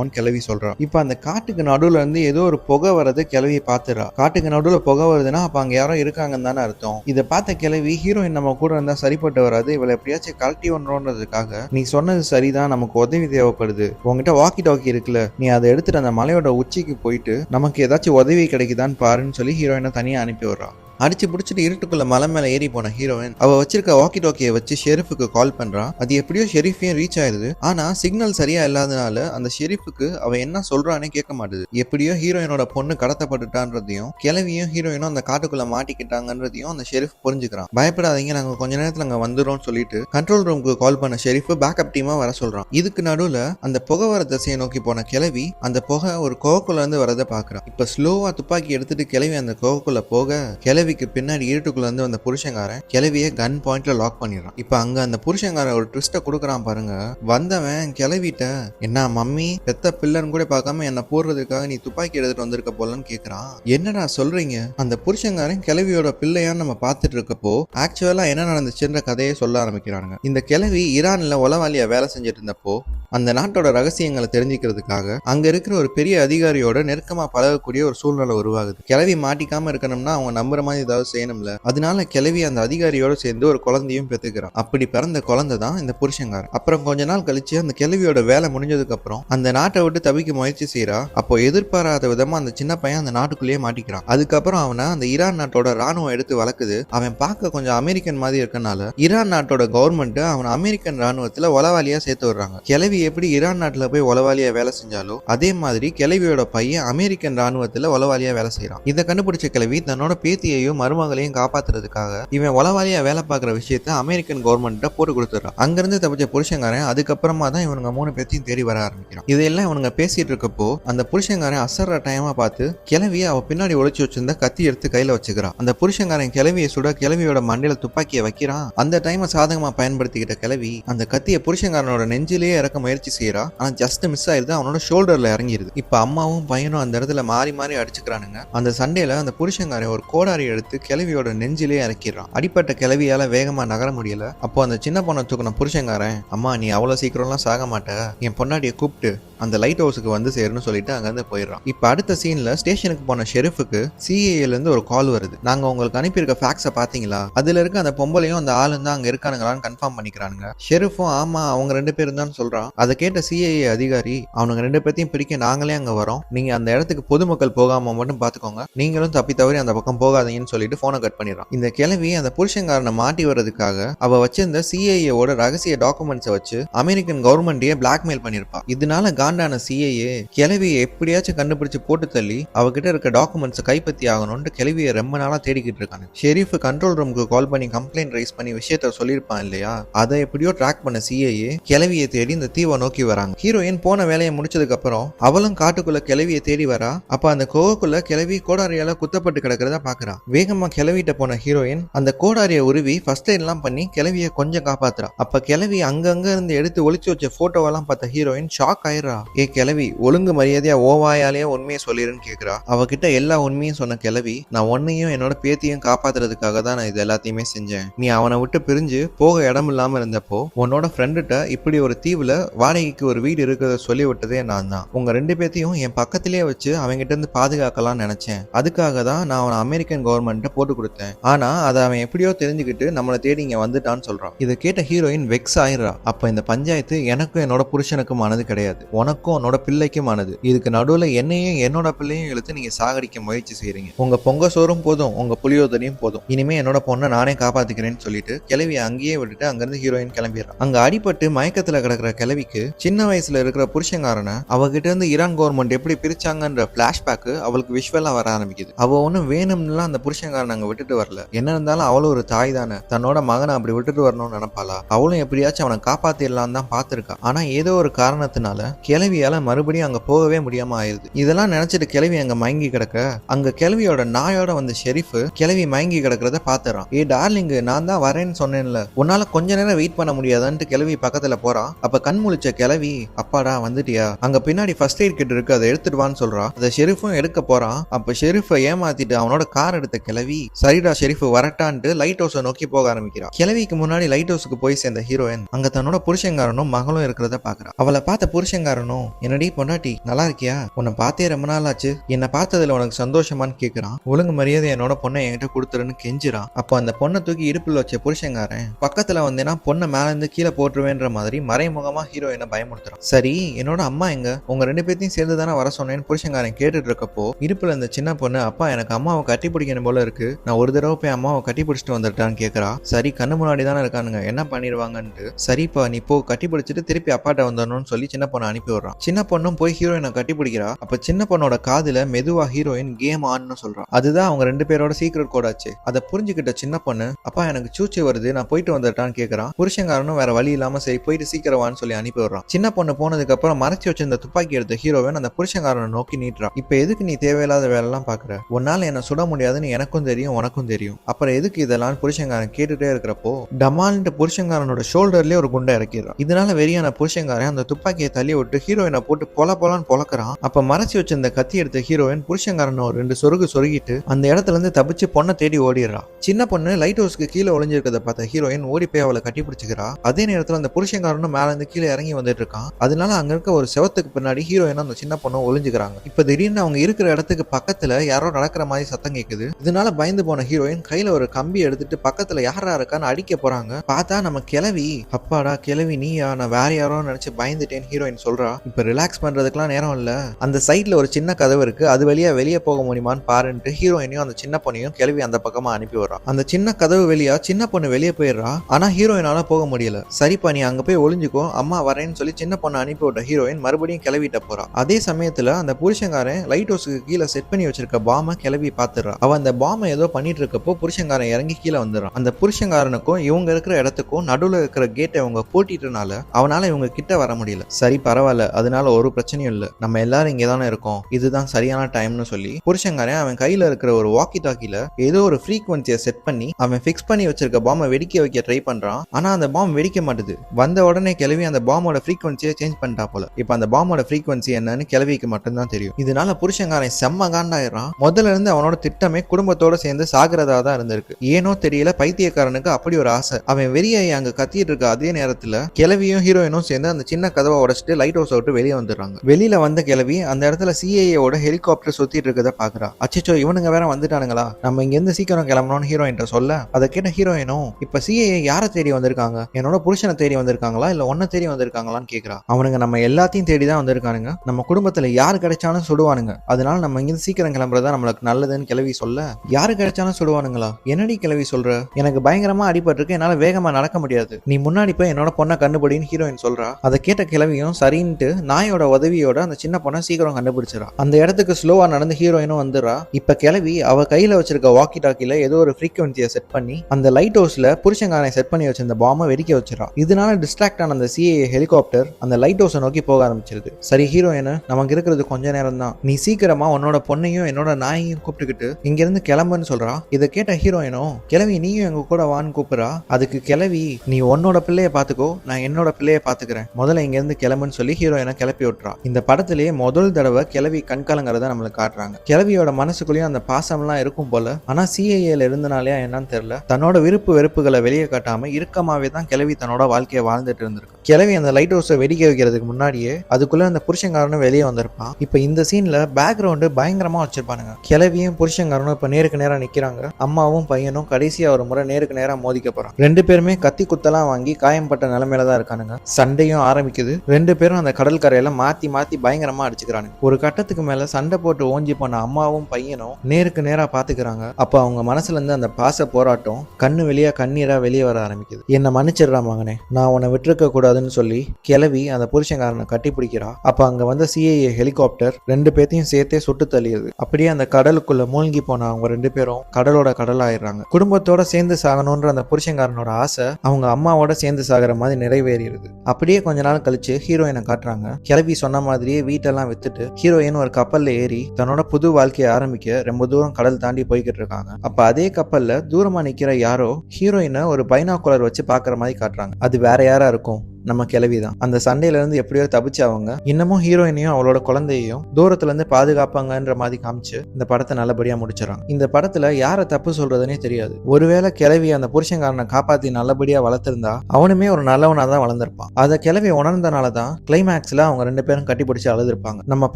போவோம்னு கிளவி சொல்றான். இப்ப அந்த காட்டுக்கு நடுவுல இருந்து ஏதோ ஒரு புகை வரது கிளவி பாத்துறா காட்டுக்கு நடுவுல புகை வருதுன்னா அப்ப அங்க யாரும் இருக்காங்கன்னு தானே அர்த்தம். இதை பார்த்த கிளவி ஹீரோயின் நம்ம கூட இருந்தா சரிப்பட்டு வராது. இவளை எப்படியாச்சும் கழட்டி ஒன்றோன்றதுக்காக நீ சொன்னது சரிதான். நமக்கு உதவி தேவைப்படுது. உங்ககிட்ட வாக்கி டாக்கி இருக்குல்ல. நீ அதை எடுத்துட்டு அந்த மலையோட உச்சிக்கு போயிட்டு நமக்கு ஏதாச்சும் உதவி கிடைக்குதான்னு பாருன்னு சொல்லி ஹீரோயினை தனியா அனுப்பி விடுறா. அடிச்சு பிடிச்சிட்டு இருட்டுக்குள்ள மலை மேல ஏறி போன ஹீரோயின் அவ வச்சிருக்க வாக்கி டாக்கியை வச்சு ஷெரீஃபுக்கு கால் பண்றான் அது எப்படியோ ஷெரீஃபையும் ரீச் ஆயிருது ஆனா சிக்னல் சரியா இல்லாதனால அந்த ஷெரீஃபுக்கு அவ என்ன சொல்றானே கேட்க மாட்டுது. எப்படியோ ஹீரோயினோட பொண்ணு கடத்தப்பட்டுட்டான்றதையும் கிளவியும் ஹீரோயினும் அந்த காட்டுக்குள்ள மாட்டிக்கிட்டாங்கன்றதையும் அந்த ஷெரீஃப் புரிஞ்சுக்கிறான். பயப்படாதீங்க நாங்க கொஞ்ச நேரத்துல அங்க வந்துடுறோம் சொல்லிட்டு கண்ட்ரோல் ரூமுக்கு கால் பண்ண ஷெரீஃப் பேக்கப் டீமா வர சொல்றான். இதுக்கு நடுவுல அந்த புகை வர திசையை நோக்கி போன கிளவி அந்த புகை ஒரு கோகக்குள்ள இருந்து வரதை பாக்குறான் இப்ப ஸ்லோவா துப்பாக்கி எடுத்துட்டு கிளவி அந்த கோகக்குள்ள போக கிளவி கிளவிக்கு பின்னாடி இருட்டுக்குள்ள இருந்து வந்த புருஷங்காரன் கிளவிய கன் பாயிண்ட்ல லாக் பண்ணிடுறான். இப்ப அங்க அந்த புருஷங்காரன் ஒரு ட்விஸ்ட கொடுக்குறான் பாருங்க. வந்தவன் கிளவிட்ட என்ன மம்மி பெத்த பிள்ளைன்னு கூட பார்க்காம என்ன போடுறதுக்காக நீ துப்பாக்கி எடுத்துட்டு வந்திருக்க போலன்னு கேக்குறான். என்னடா சொல்றீங்க? அந்த புருஷங்காரன் கிளவியோட பிள்ளையான்னு நம்ம பார்த்துட்டு இருக்கப்போ ஆக்சுவலா என்ன நடந்துச்சுன்ற கதையை சொல்ல ஆரம்பிக்கிறாங்க இந்த கிளவி ஈரான்ல உளவாளியா வேலை செஞ்சுட்டு இருந்தப்போ அந்த நாட்டோட ரகசியங்களை தெரிஞ்சுக்கிறதுக்காக அங்க இருக்கிற ஒரு பெரிய அதிகாரியோட நெருக்கமா பழகக்கூடிய ஒரு சூழ்நிலை உருவாகுது. கிளவி மாட்டிக்காம இருக்கணும்னா அவங்க நம்புற மாதிரி ஏதாவது செய்யணும்ல. அதனால கிளவி அந்த அதிகாரியோட சேர்ந்து ஒரு குழந்தையும் பெற்றுக்கிறான் அப்படி பிறந்த குழந்தை தான் இந்த புருஷங்காரன் அப்புறம் கொஞ்ச நாள் கழிச்சு அந்த கிளவியோட வேலை முடிஞ்சதுக்கு அப்புறம் அந்த நாட்டை விட்டு தவிக்க முயற்சி செய்யறா அப்போ எதிர்பாராத விதமா அந்த சின்ன பையன் அந்த நாட்டுக்குள்ளேயே மாட்டிக்கிறான். அதுக்கப்புறம் அவனை அந்த ஈரான் நாட்டோட ராணுவம் எடுத்து வளர்க்குது. அவன் பார்க்க கொஞ்சம் அமெரிக்கன் மாதிரி இருக்கனால ஈரான் நாட்டோட கவர்மெண்ட் அவனை அமெரிக்கன் ராணுவத்துல உளவாளியா சேர்த்து விடுறாங்க. கிளவி எப்படி ஈரான் நாட்டுல போய் உளவாளியா வேலை செஞ்சாலோ அதே மாதிரி கிளவியோட பையன் அமெரிக்கன் ராணுவத்துல உளவாளியா வேலை செய்யறான் இதை கண்டுபிடிச்ச கிளவி தன்னோட பேத்தியை மனைவியையும் மருமகளையும் காப்பாத்துறதுக்காக இவன் உளவாளியா வேலை பார்க்குற விஷயத்த அமெரிக்கன் கவர்மெண்ட்டை போட்டு கொடுத்துறான் அங்கிருந்து தப்பிச்ச புருஷங்காரன் அதுக்கப்புறமா தான் இவனுங்க மூணு பேர்த்தையும் தேடி வர ஆரம்பிக்கிறான். இதெல்லாம் இவனுங்க பேசிட்டு இருக்கப்போ அந்த புருஷங்காரன் அசர்ற டைமா பார்த்து கிளவிய அவ பின்னாடி ஒழிச்சு வச்சிருந்த கத்தி எடுத்து கையில வச்சுக்கிறான். அந்த புருஷங்காரன் கிளவியை சுட கிளவியோட மண்டையில துப்பாக்கியை வைக்கிறான். அந்த டைமை சாதகமா பயன்படுத்திக்கிட்ட கிளவி அந்த கத்தியை புருஷங்காரனோட நெஞ்சிலேயே இறக்க முயற்சி செய்யறா. ஆனா ஜஸ்ட் மிஸ் ஆயிருது அவனோட ஷோல்டர்ல இறங்கிருது. இப்ப அம்மாவும் பையனும் அந்த இடத்துல மாறி மாறி அடிச்சுக்கிறானுங்க. அந்த சண்டையில அந்த புருஷங்காரன் ஒரு கோடாரி எடுத்து கிளவியோட நெஞ்சிலே இறக்கிடுறான் அடிப்பட்ட கிளவியால வேகமா நகர முடியல. அப்போ அந்த சின்ன பொண்ணை தூக்கின புருஷங்காரன் அம்மா நீ அவ்வளவு சீக்கிரம்லாம் சாக மாட்ட. என் பொன்னாடியை கூப்பிட்டு அந்த லைட் ஹவுஸுக்கு வந்து சேருன்னு சொல்லிட்டு அங்கேருந்து போயிடுறான். இப்போ அடுத்த சீன்ல ஸ்டேஷனுக்கு போன ஷெரிஃபுக்கு சிஏல இருந்து ஒரு கால் வருது. நாங்க உங்களுக்கு அனுப்பியிருக்க ஃபேக்ஸை பாத்தீங்களா? அதுல இருக்க அந்த பொம்பளையும் அந்த ஆளும் தான் அங்க இருக்கானுங்களான்னு கன்ஃபார்ம் பண்ணிக்கிறானுங்க. ஷெரிஃபும் ஆமா அவங்க ரெண்டு பேரும் தான் சொல்றான். அதை கேட்ட சிஏஏ அதிகாரி அவனுங்க ரெண்டு பேர்த்தையும் பிரிக்க நாங்களே அங்க வரோம். நீங்க அந்த இடத்துக்கு பொதுமக்கள் போகாம மட்டும் பாத்துக்கோங்க. நீங்களும் தப்பி தவறி அந்த பக்கம் போகாதீங்க. போகாதீங்கன்னு சொல்லிட்டு போனை கட் பண்ணிடுறான். இந்த கிளவி அந்த புருஷங்காரனை மாட்டி வர்றதுக்காக அவ வச்சிருந்த சிஐஏவோட ரகசிய டாக்குமெண்ட்ஸை வச்சு அமெரிக்கன் கவர்மெண்டையே பிளாக்மெயில் பண்ணிருப்பா. இதனால காண்டான சிஐஏ கிளவியை எப்படியாச்சும் கண்டுபிடிச்சு போட்டு தள்ளி அவகிட்ட இருக்க டாக்குமெண்ட்ஸை கைப்பற்றி ஆகணும்னு கிழவியை ரொம்ப நாளா தேடிக்கிட்டு இருக்காங்க ஷெரீஃப் கண்ட்ரோல் ரூமுக்கு கால் பண்ணி கம்ப்ளைண்ட் ரைஸ் பண்ணி விஷயத்த சொல்லியிருப்பான் இல்லையா? அதை எப்படியோ ட்ராக் பண்ண சிஐஏ கிளவியை தேடி இந்த தீவை நோக்கி வராங்க. ஹீரோயின் போன வேலையை முடிச்சதுக்கு அப்புறம் அவளும் காட்டுக்குள்ள கிழவியை தேடி வரா. அப்ப அந்த கோவக்குள்ள கிழவி கோடாரியால குத்தப்பட்டு கிடக்கிறத பாக்குறான் வேகமாக கிளவிட்ட போன ஹீரோயின் அந்த கோடாரியை உருவி ஃபர்ஸ்ட் எல்லாம் பண்ணி கிளவியை கொஞ்சம் காப்பாத்துறா. அப்ப கிளவி அங்கங்க இருந்து எடுத்து ஒழிச்சு வச்ச போட்டோவெல்லாம் பார்த்த ஹீரோயின் ஷாக் ஆயிடுறா. ஏ கிளவி ஒழுங்கு மரியாதையா ஓவாயாலேயே உண்மையை சொல்லிடுன்னு கேட்குறா அவகிட்ட எல்லா உண்மையும் சொன்ன கிளவி நான் உன்னையும் என்னோட பேத்தியும் காப்பாத்துறதுக்காக தான் நான் இது எல்லாத்தையுமே செஞ்சேன். நீ அவனை விட்டு பிரிஞ்சு போக இடம் இல்லாம இருந்தப்போ உன்னோட ஃப்ரெண்டுகிட்ட இப்படி ஒரு தீவுல வாடகைக்கு ஒரு வீடு இருக்கிறத சொல்லி விட்டதே நான் தான். உங்க ரெண்டு பேத்தையும் என் பக்கத்திலேயே வச்சு அவன்கிட்ட இருந்து பாதுகாக்கலாம்னு நினைச்சேன். அதுக்காக தான் நான் அவனை அமெரிக்கன் கவர்மெண்ட்டை போட்டு கொடுத்தேன். ஆனா அதை அவன் எப்படியோ தெரிஞ்சுக்கிட்டு நம்மளை தேடி இங்க வந்துட்டான்னு சொல்றான். இதை கேட்ட ஹீரோயின் வெக்ஸ் ஆயிடுறா. அப்ப இந்த பஞ்சாயத்து எனக்கும் என்னோட புருஷனுக்கும் ஆனது கிடையாது. உனக்கும் உன்னோட பிள்ளைக்கும் ஆனது. இதுக்கு நடுவுல என்னையும் என்னோட பிள்ளையும் இழுத்து நீங்க சாகடிக்க முயற்சி செய்யறீங்க உங்க பொங்க சோறும் போதும் உங்க புளியோதரையும் போதும். இனிமே என்னோட பொண்ணை நானே காப்பாத்துக்கிறேன்னு சொல்லிட்டு கிளவியை அங்கேயே விட்டுட்டு அங்கிருந்து ஹீரோயின் கிளம்பிடுறான். அங்க அடிபட்டு மயக்கத்துல கிடக்குற கிளவிக்கு சின்ன வயசுல இருக்கிற புருஷங்காரனை அவகிட்ட இருந்து ஈரான் கவர்மெண்ட் எப்படி பிரிச்சாங்கன்ற பிளாஷ்பேக் அவளுக்கு விஷுவலா வர ஆரம்பிக்குது. அவ ஒன்னும் வேணும்னுலாம் அந்த புருஷங்காரன் அங்க விட்டுட்டு வரல. என்ன இருந்தாலும் அவளும் ஒரு தாய் தானே. தன்னோட மகனை அப்படி விட்டுட்டு வரணும்னு நினைப்பாளா? அவளும் எப்படியாச்சும் அவனை காப்பாத்திடலாம் தான் பார்த்திருக்கா. ஆனா ஏதோ ஒரு காரணத்தினால கிளவியால மறுபடியும் அங்க போகவே முடியாம ஆயிருது. இதெல்லாம் நினைச்சிட்டு கிளவி அங்க மயங்கி கிடக்க அங்க கிளவியோட நாயோட வந்த ஷெரீஃப் கிளவி மயங்கி கிடக்கிறத பாத்துறான் ஏ டார்லிங்கு நான் தான் வரேன்னு சொன்னேன்ல. உன்னால கொஞ்ச நேரம் வெயிட் பண்ண முடியாதான்ட்டு கிளவி பக்கத்துல போறான். அப்ப கண் முழிச்ச கிளவி அப்பாடா வந்துட்டியா? அங்க பின்னாடி ஃபர்ஸ்ட் எய்ட் கிட் இருக்கு அதை எடுத்துட்டு வான்னு சொல்றான் அதை ஷெரீஃபும் எடுக்க போறான். அப்ப ஷெரீஃபை ஏமாத்திட்டு அவனோட கார் எடுத்த கிளவி சரிடா ஷெரீஃப் வரட்டான்ட்டு லைட் ஹவுஸை நோக்கி போக ஆரம்பிக்கிறான் கிளவிக்கு முன்னாடி லைட் ஹவுஸுக்கு போய் சேர்ந்த ஹீரோயின் அங்க தன்னோட புருஷங்காரனும் மகளும் இருக்கிறத பாக்குறா அவளை பார்த்த புருஷங்காரனும் என்னடி பொண்டாட்டி நல்லா இருக்கியா? உன்னை பார்த்தே ரொம்ப நாள் ஆச்சு என்னை பார்த்ததுல உனக்கு சந்தோஷமான்னு கேக்குறான். ஒழுங்கு மரியாதை என்னோட பொண்ணை என்கிட்ட கொடுத்துருன்னு கெஞ்சுறான். அப்போ அந்த பொண்ணை தூக்கி இடுப்புல வச்ச புருஷங்காரன் பக்கத்துல வந்தேன்னா பொண்ணை மேல இருந்து கீழே போட்டுருவேன்ற மாதிரி மறைமுகமா ஹீரோயினை பயமுறுத்துறான். சரி என்னோட அம்மா எங்க? உங்க ரெண்டு பேர்த்தையும் சேர்ந்து தானே வர சொன்னேன்னு புருஷங்காரன் கேட்டுட்டு இருக்கப்போ இடுப்புல இந்த சின்ன பொண்ணு அப்பா எனக்கு அம்மாவை கட்டி பிடிக்கணும் போல இருக்கு நான் ஒரு தடவை போய் அம்மாவை கட்டி பிடிச்சிட்டு வந்துட்டான்னு கேக்குறா. சரி கண்ணு முன்னாடி தானே இருக்கானுங்க. என்ன பண்ணிடுவாங்கன்ட்டு சரிப்பா நீ போ கட்டி பிடிச்சிட்டு திருப்பி அப்பாட்ட வந்துடணும்னு சொல்லி சின்ன பொண்ணை அனுப்பி விடுறான் சின்ன பொண்ணும் போய் ஹீரோயினை கட்டி பிடிக்கிறா. அப்ப சின்ன பொண்ணோட காதுல மெதுவா ஹீரோயின் கேம் ஆன்னு சொல்றான் அதுதான் அவங்க ரெண்டு பேரோட சீக்ரெட் கோடாச்சு அதை புரிஞ்சுக்கிட்ட சின்ன பொண்ணு அப்பா எனக்கு சூச்சி வருது. நான் போயிட்டு வந்துட்டான்னு கேக்குறான் புருஷங்காரனும் வேற வழி இல்லாம சரி போயிட்டு சீக்கிரவான்னு சொல்லி அனுப்பி விடுறான் சின்ன பொண்ணு போனதுக்கு அப்புறம் மறைச்சி வச்சிருந்த துப்பாக்கி எடுத்த ஹீரோவன் அந்த புருஷங்காரனை நோக்கி நீட்டுறான் இப்ப எதுக்கு நீ தேவையில்லாத வேலைலாம் பாக்குற? உன்னால என்ன சுட முடியாதுன்னு எனக்கும் தெரியும் உனக்கும் தெரியும். அப்புறம் எதுக்கு இதெல்லாம் புருஷங்காரன் கேட்டுட்டே இருக்கிறப்போ டமால்ன்ற புருஷங்காரனோட ஷோல்டர்லயே ஒரு குண்டை இறக்கிடுறான். இதனால வெறியான புருஷங்காரன் அந்த துப்பாக்கியை தள்ளி விட்டு ஹீரோயினை போட்டு பொல பொலான்னு பொழக்கிறான் அப்ப மறைச்சி வச்சிருந்த கத்தி எடுத்த ஹீரோயின் புருஷங்காரன் ஒரு ரெண்டு சொருகு சொருகிட்டு அந்த இடத்துல இருந்து தப்பிச்சு பொண்ணை தேடி ஓடிடுறா. சின்ன பொண்ணு லைட் ஹவுஸ்க்கு கீழே ஒளிஞ்சிருக்கிறத பார்த்த ஹீரோயின் ஓடி போய் அவளை கட்டி பிடிச்சிக்கிறா. அதே நேரத்துல அந்த புருஷங்காரனும் மேல இருந்து கீழே இறங்கி வந்துட்டு இருக்கான். அதனால அங்க இருக்க ஒரு செவத்துக்கு பின்னாடி ஹீரோயினும் அந்த சின்ன பொண்ணு ஒளிஞ்சுக்கிறாங்க. இப்ப திடீர்னு அவங்க இருக்கிற இடத்துக்கு பக்கத்துல யாரோ நடக்கிற மாதிரி சத்தம் கேக்குது. இதனால பயந்து போன ஹீரோயின் கையில ஒரு கம்பி எடுத்துட்டு பக்கத்துல யாரா இருக்கான்னு அடிக்க போறாங்க. பார்த்தா நம்ம கிளவி அப்பாடா கிளவி நீயா? நான் வேற யாரோ நினைச்சு பயந்துட்டேன் ஹீரோயின் சொல்றா. இப்ப ரிலாக்ஸ் பண்றதுக்குலாம் நேரம் இல்ல. அந்த சைட்ல ஒரு சின்ன கதவு இருக்கு. அது வழியா வெளியே போக முடியுமான்னு பாருன்ட்டு ஹீரோயினையும் அந்த சின்ன பொண்ணையும் கிளவி அந்த பக்கமா அனுப்பி விடுறா. அந்த சின்ன கதவு வெளியா சின்ன பொண்ணு வெளியே போயிடுறா. ஆனா ஹீரோயினால போக முடியல. சரிப்பா நீ அங்க போய் ஒளிஞ்சுக்கோ. அம்மா வரேன்னு சொல்லி சின்ன பொண்ணை அனுப்பி விட்ட ஹீரோயின் மறுபடியும் கிளவிட்ட போறா. அதே சமயத்துல அந்த புருஷங்காரன் லைட் ஹவுஸுக்கு கீழே செட் பண்ணி வச்சிருக்க பாமை கிளவி பாத்துறா அவ அந்த பாமை ஏதோ பண்ணிட்டு இருக்கப்போ புருஷங்காரன் இறங்கி கீழே வந்துடுறான். அந்த புருஷங்காரனுக்கும் இவங்க இருக்கிற இடத்துக்கும் நடுவில் இருக்கிற கேட்டை இவங்க பூட்டிட்டனால அவனால இவங்க கிட்ட வர முடியல. சரி பரவாயில்ல. அதனால ஒரு பிரச்சனையும் இல்லை. நம்ம எல்லாரும் இங்கே தானே இருக்கோம். இதுதான் சரியான டைம்னு சொல்லி புருஷங்காரன் அவன் கையில இருக்கிற ஒரு வாக்கி டாக்கில ஏதோ ஒரு ஃப்ரீக்வன்சியை செட் பண்ணி அவன் ஃபிக்ஸ் பண்ணி வச்சிருக்க பாம்பை வெடிக்க வைக்க ட்ரை பண்றான். ஆனா அந்த பாம்பு வெடிக்க மாட்டுது. வந்த உடனே கிளவி அந்த பாம்போட ஃப்ரீக்வன்சியை சேஞ்ச் பண்ணிட்டா போல. இப்போ அந்த பாம்போட ஃப்ரீக்வன்சி என்னன்னு கிளவிக்கு மட்டும்தான் தெரியும். இதனால புருஷங்காரன் செம்ம காண்டாயிடுறான். முதல்ல இருந்து அவனோட திட்டமே கூட குடும்பத்தோட சேர்ந்து சாகிறதா தான் இருந்திருக்கு. ஏனோ தெரியல பைத்தியக்காரனுக்கு அப்படி ஒரு ஆசை. அவன் வெறியாய் அங்க கத்திட்டு இருக்க அதே நேரத்துல கிளவியும் ஹீரோயினும் சேர்ந்து அந்த சின்ன கதவை உடைச்சிட்டு லைட் ஹவுஸ் விட்டு வெளியே வந்துடுறாங்க. வெளியில வந்த கிளவி அந்த இடத்துல சிஏஏவோட ஹெலிகாப்டர் சுத்திட்டு இருக்கத பாக்குறா. அச்சோ இவனுங்க வேற வந்துட்டானுங்களா? நம்ம இங்க இருந்து சீக்கிரம் கிளம்பணும்னு ஹீரோயின் சொல்ல. அதை கேட்ட ஹீரோயினும் இப்ப சிஏஏ யாரை தேடி வந்திருக்காங்க? என்னோட புருஷனை தேடி வந்திருக்காங்களா? இல்ல ஒன்ன தேடி வந்திருக்காங்களான்னு கேக்குறா. அவனுங்க நம்ம எல்லாத்தையும் தேடி தான் வந்திருக்கானுங்க. நம்ம குடும்பத்துல யார் கிடைச்சாலும் சுடுவானுங்க. அதனால நம்ம இங்கிருந்து சீக்கிரம் கிளம்புறதா நம்மளுக்கு நல்லதுன்னு கிளவி சொல்ல யாரு கிடைச்சாலும் சுடுவானுங்களா என்னடி கிளவி சொல்ற? எனக்கு பயங்கரமா அடிபட்டிருக்கு என்னால வேகமா நடக்க முடியாது. நீ முன்னாடி போய் என்னோட பொண்ணை கண்டுபிடின்னு ஹீரோயின் சொல்றா. அதை கேட்ட கிளவியும் சரின்ட்டு நாயோட உதவியோட அந்த சின்ன பொண்ணை சீக்கிரம் கண்டுபிடிச்சிடா அந்த இடத்துக்கு ஸ்லோவா நடந்து ஹீரோயினும் வந்துடுறா இப்ப கிளவி அவ கையில வச்சிருக்க வாக்கி டாக்கில ஏதோ ஒரு ஃப்ரீக்வன்சியை செட் பண்ணி அந்த லைட் ஹவுஸ்ல புருஷங்கானை செட் பண்ணி வச்சிருந்த பாம்பை வெடிக்க வச்சிடா இதனால டிஸ்ட்ராக்ட் ஆன அந்த சிஏ ஹெலிகாப்டர் அந்த லைட் ஹவுஸை நோக்கி போக ஆரம்பிச்சிருது. சரி ஹீரோயின் நமக்கு இருக்கிறது கொஞ்ச நேரம் தான் நீ சீக்கிரமா உன்னோட பொண்ணையும் என்னோட நாயையும் கூப்பிட்டுக்கிட்டு இங்கிருந்து இருந்து கிளம்புன்னு சொல்றா. இதை கேட்ட ஹீரோயினும் கிளவி நீயும் எங்க கூட வான்னு கூப்பிடுறா. அதுக்கு கிளவி நீ உன்னோட பிள்ளைய பாத்துக்கோ நான் என்னோட பிள்ளைய பாத்துக்கிறேன் முதல்ல இங்க இருந்து கிளம்புன்னு சொல்லி ஹீரோயினை கிளப்பி விட்டுறா. இந்த படத்திலேயே முதல் தடவை கிளவி கண்கலங்கிறத நம்மளுக்கு காட்டுறாங்க. கிளவியோட மனசுக்குள்ளேயும் அந்த பாசம்லாம் இருக்கும் போல. ஆனா சிஐஏல இருந்தனாலயா என்னன்னு தெரியல. தன்னோட விருப்பு வெறுப்புகளை வெளியே காட்டாம இறுக்கமாவே தான் கிளவி தன்னோட வாழ்க்கையை வாழ்ந்துட்டு இருந்திருக்கு. கிளவி அந்த லைட் ஹவுஸை வெடிக்க வைக்கிறதுக்கு முன்னாடியே அதுக்குள்ள அந்த புருஷங்காரனும் வெளியே வந்திருப்பான். இப்போ இந்த சீன்ல பேக்ரவுண்டு பயங்கரமா வச்சிருப்பானுங்க. கிளவியும் புருஷங்காரனும் இப்ப நேருக்கு நேராக நிக்கிறாங்க. அம்மாவும் பையனும் கடைசியாக ஒரு முறை நேருக்கு நேராக மோதிக்க போகிறான் ரெண்டு பேருமே கத்தி குத்தலாம் வாங்கி காயம்பட்ட நிலைமையில தான் இருக்கானுங்க. சண்டையும் ஆரம்பிக்குது. ரெண்டு பேரும் அந்த கடல் கரையில மாத்தி மாத்தி பயங்கரமா அடிச்சுக்கிறானுங்க. ஒரு கட்டத்துக்கு மேல சண்டை போட்டு ஓஞ்சி போன அம்மாவும் பையனும் நேருக்கு நேரா பாத்துக்கிறாங்க. அப்ப அவங்க மனசுல இருந்து அந்த பாச போராட்டம் கண்ணு வெளியா கண்ணீரா வெளியே வர ஆரம்பிக்குது. என்ன மன்னிச்சிடுறா மகனே நான் உன்னை விட்டுருக்க கூடாதுன்னு சொல்லி கிளவி அந்த புருஷங்காரனை கட்டி பிடிக்கிறா. அப்ப அங்க வந்த சிஐஏ ஹெலிகாப்டர் ரெண்டு பேர்த்தையும் சேர்த்தே சுட்டு தள்ளியது. அப்படியே அந்த கடலுக்குள்ள மூழ்கி போன அவங்க ரெண்டு பேரும் கடலோட கடல் ஆயிடுறாங்க குடும்பத்தோட சேர்ந்து சாகணுன்ற அந்த புருஷங்காரனோட ஆசை அவங்க அம்மாவோட சேர்ந்து சாகிற மாதிரி நிறைவேறிடுது. அப்படியே கொஞ்ச நாள் கழிச்சு ஹீரோயினை காட்டுறாங்க. கிளவி சொன்ன மாதிரியே வீட்டெல்லாம் வித்துட்டு ஹீரோயின் ஒரு கப்பல்ல ஏறி தன்னோட புது வாழ்க்கையை ஆரம்பிக்க ரொம்ப தூரம் கடல் தாண்டி போய்கிட்டு இருக்காங்க. அப்ப அதே கப்பல்ல தூரமா நிக்கிற யாரோ ஹீரோயினை ஒரு பைனாகுலர் வச்சு பாக்குற மாதிரி காட்டுறாங்க. அது வேற யாரா இருக்கும்? நம்ம கிளவி தான் அந்த சண்டையில இருந்து எப்படியோ தப்பிச்சு அவங்க இன்னமும் ஹீரோயினையும் அவளோட குழந்தையையும் தூரத்துல இருந்து பாதுகாப்பாங்கன்ற மாதிரி காமிச்சு இந்த படத்தை நல்லபடியா முடிச்சிடறாங்க. இந்த படத்துல யாரை தப்பு சொல்றதுனே தெரியாது. ஒருவேளை கிளவி அந்த புருஷன்காரனை காப்பாத்தி நல்லபடியா வளர்த்திருந்தா அவனுமே ஒரு நல்லவனா தான் வளர்ந்திருப்பான். அதை கிளவி உணர்ந்தனால தான் கிளைமேக்ஸ்ல அவங்க ரெண்டு பேரும் கட்டிப்பிடிச்சு அழுதுருப்பாங்க. நம்ம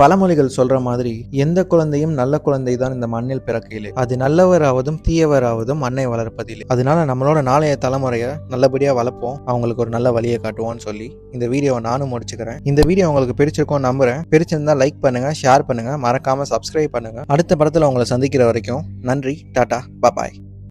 பழமொழிகள் சொல்ற மாதிரி எந்த குழந்தையும் நல்ல குழந்தை தான் இந்த மண்ணில் பிறக்கையிலே. அது நல்லவராவதும் தீயவராவதும் மண்ணை வளர்ப்பதில்லை அதனால நம்மளோட நாளைய தலைமுறையை நல்லபடியா வளர்ப்போம். அவங்களுக்கு ஒரு நல்ல வழியை சொல்லி இந்த வீடியோவை நானும் முடிச்சுக்கிறேன். இந்த வீடியோ உங்களுக்கு பிடிச்சிருக்கோம் நம்புறேன். பிடிச்சிருந்தா லைக் பண்ணுங்க ஷேர் பண்ணுங்க. மறக்காம சப்ஸ்கிரைப் பண்ணுங்க. அடுத்த படத்துல உங்களை சந்திக்கிற வரைக்கும் நன்றி டாடா பாய்